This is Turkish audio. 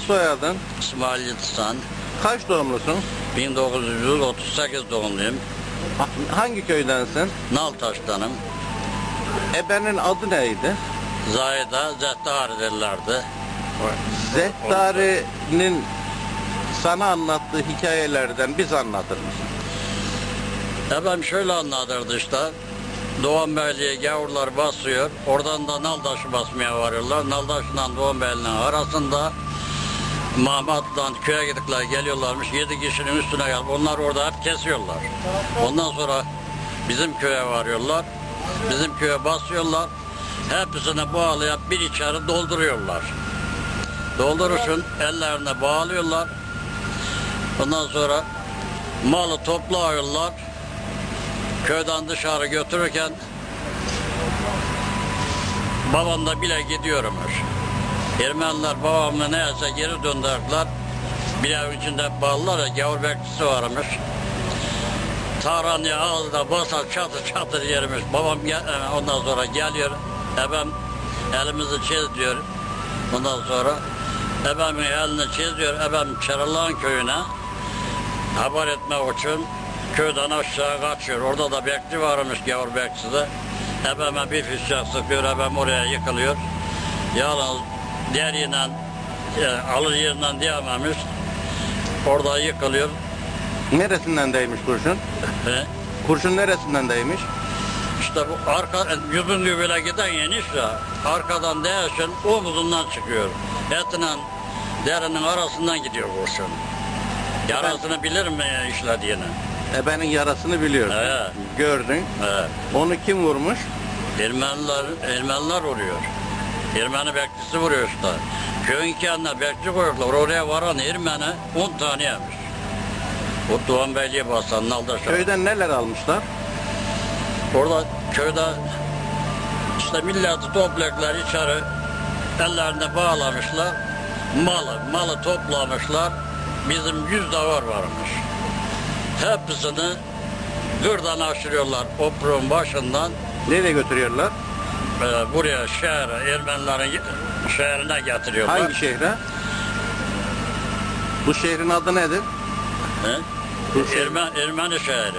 Soyadın İsmail Yıldızhan. kaç doğumlusun? 1938 doğumluyum. Ha- Hangi köydensin? Naltaş'tanım. Ebenin adı neydi? Zahida Zehtari derlerdi. Zehtari'nin sana anlattığı hikayelerden biz anlatır mısın? Efendim şöyle anlatırdı işte. Doğan Beyli'ye gavurlar basıyor. Oradan da Naldaş'ı basmaya varıyorlar. Naldaş'la Doğan Beyli'nin arasında Mahmut'tan köye gidikler geliyorlarmış. Yedi kişinin üstüne gelip onlar orada hep kesiyorlar. Ondan sonra bizim köye varıyorlar. Bizim köye basıyorlar. Hepsini bağlayıp bir içeri dolduruyorlar. Dolduruşun ellerine bağlıyorlar. Ondan sonra malı topluyorlar. Köyden dışarı götürürken babam da bile gidiyormuş. Ermeniler babamı neyse geri döndürdüler. Bir ev içinde bağlılar gavur bekçisi varmış. Taranı ağzına basar çatır çatır yermiş. Babam gel- e, ondan sonra geliyor. Ebem elimizi çiz diyor. Ondan sonra ebemin elini çiziyor. Ebem Çarılan köyüne haber etmek için köyden aşağı kaçıyor. Orada da bekçi varmış gavur bekçisi de. Ebeme bir fişek sıkıyor. Ebem oraya yıkılıyor. Yalnız deriyle e, alır yerinden diyememiş. Orada yıkılıyor. Neresinden değmiş kurşun? Ve Kurşun neresinden değmiş? işte bu arka yüzün böyle giden yeniş ya arkadan değişin omuzundan çıkıyor. Etinin derinin arasından gidiyor kurşun. Yarasını bilir mi işlediğini? Ebenin yarasını biliyorsun. Evet. Gördün. Evet. Onu kim vurmuş? Ermeniler, Ermeniler vuruyor. Ermeni bekçisi vuruyor işte. Köyün kendine bekçi koyuyorlar. Oraya varan Ermeni 10 tane yemiş. O Doğan Beyliğe basan Naldaş'a. Köyden neler almışlar? Orada köyde işte milleti toplayacaklar içeri. Ellerine bağlamışlar. Malı, malı toplamışlar. Bizim yüz davar varmış. Hepsini gırdan aşırıyorlar oprun başından. Nereye götürüyorlar? E, buraya şehre, Ermenilerin şehrine getiriyorlar. Hangi şehre? Bu şehrin adı nedir? He? Ermen, Ermeni şehri.